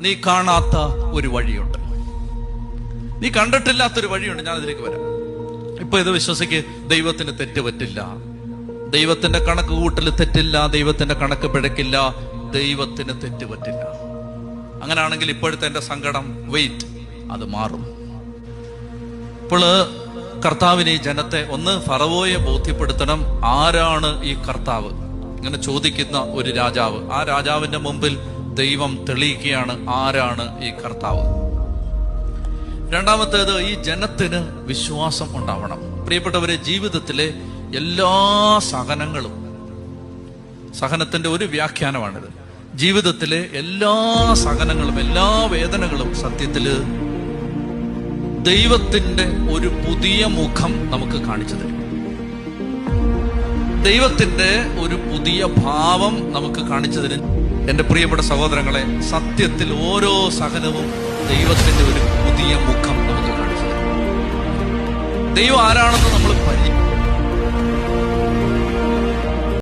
നീ കാണാത്ത ഒരു വഴിയുണ്ട്. നീ കണ്ടിട്ടില്ലാത്തൊരു വഴിയുണ്ട്. ഞാൻ അതിലേക്ക് വരാം. ഇപ്പൊ ഇത് വിശ്വസിക്ക് ദൈവത്തിന് തെറ്റ് പറ്റില്ല. ദൈവത്തിന്റെ കണക്ക് കൂട്ടൽ തെറ്റില്ല ദൈവത്തിന്റെ കണക്ക് പിഴക്കില്ല ദൈവത്തിന് തെറ്റ് പറ്റില്ല. അങ്ങനെയാണെങ്കിൽ ഇപ്പോഴത്തെ എന്റെ സങ്കടം വെയിറ്റ് അത് മാറും. ഇപ്പോൾ കർത്താവിന് ഈ ജനത്തെ ഒന്ന് ഫറവോയെ ബോധ്യപ്പെടുത്തണം. ആരാണ് ഈ കർത്താവ്? ഇങ്ങനെ ചോദിക്കുന്ന ഒരു രാജാവ്. ആ രാജാവിന്റെ മുമ്പിൽ ദൈവം തെളിയിക്കുകയാണ് ആരാണ് ഈ കർത്താവ്? രണ്ടാമത്തേത് ഈ ജനത്തിന് വിശ്വാസം ഉണ്ടാവണം. പ്രിയപ്പെട്ടവരെ ജീവിതത്തിലെ എല്ലാ സഹനങ്ങളും സഹനത്തിന്റെ ഒരു വ്യാഖ്യാനമാണിത്. ജീവിതത്തിലെ എല്ലാ സഹനങ്ങളും എല്ലാ വേദനകളും സത്യത്തിൽ ദൈവത്തിന്റെ ഒരു പുതിയ മുഖം നമുക്ക് കാണിച്ചു തരും. ദൈവത്തിന്റെ ഒരു പുതിയ ഭാവം നമുക്ക് കാണിച്ചു തരും. എന്റെ പ്രിയപ്പെട്ട സഹോദരങ്ങളെ സത്യത്തിൽ ഓരോ സഹനവും ദൈവത്തിന്റെ ഒരു പുതിയ മുഖം നമുക്ക് കാണിച്ചു ദൈവം ആരാണെന്ന് നമ്മൾ പരി